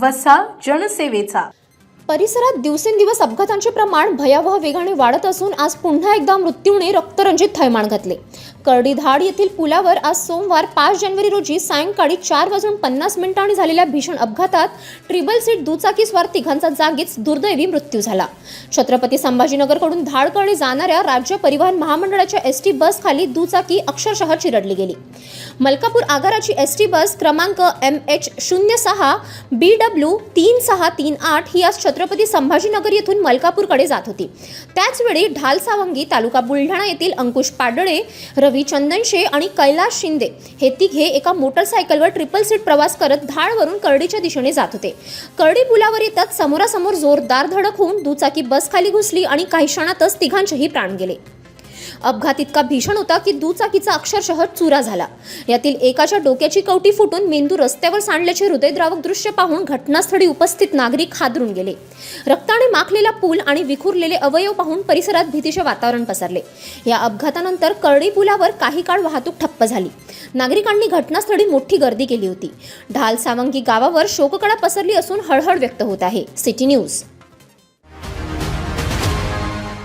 वसा जनसेवेचा. परिसरात दिवसेंदिवस अपघातांचे प्रमाण भयावह वेगाने वाढत असून आज पुन्हा एकदा मृत्यूने रक्तरंजित थैमान घातले. कर्डीधाड येथील पुलावर आज सोमवार पाच जानेवारी रोजी सायंकाळी चार वाजून पन्नास मिनिटांनी झालेल्या भीषण अपघातात ट्रिबल सीट दुचाकीस्वार तिघांचा जागीच दुर्दैवी मृत्यू झाला. छत्रपती संभाजीनगरकडून धाडकडे जाणाऱ्या राज्य परिवहन महामंडळाच्या एस टी बसखाली दुचाकी अक्षरशः चिरडली गेली. मलकापूर आगाराची एस टी बस क्रमांक एम एच शून्य सहा बी डब्ल्यू तीन सहा तीन आठ ही आज छत्रपती संभाजीनगर येथून मलकापूरकडे जात होती. त्याचवेळी ढाल सावंगी तालुका बुलढाणा येथील अंकुश पाडळे रवी चंदनशे आणि कैलास शिंदे हे तिघे एका मोटरसायकलवर ट्रिपल सीट प्रवास करत धाडवरून करडीच्या दिशेने जात होते. करडी पुलावर येतात समोरासमोर जोरदार धडक होऊन दुचाकी बस खाली घुसली आणि काही क्षणातच तिघांचेही प्राण गेले. अपघात इतका भीषण होता की दुचाकीचा अक्षरशः चुरा झाला. यातील एकाच्या डोक्याची कवटी फुटून मेंदू रस्त्यावर सांडल्याचे हृदयद्रावक दृश्य पाहून घटनास्थळी उपस्थित नागरिक हादरून गेले. रक्ताने माखलेला पूल आणि विखुरलेले अवयव पाहून परिसरात भीतीचे वातावरण पसरले. या अपघातानंतर करडी पुलावर काही काळ वाहतूक ठप्प झाली. नागरिकांनी घटनास्थळी मोठी गर्दी केली होती. ढाल सावंगी गावावर शोककळा पसरली असून हळहळ व्यक्त होत आहे. City news.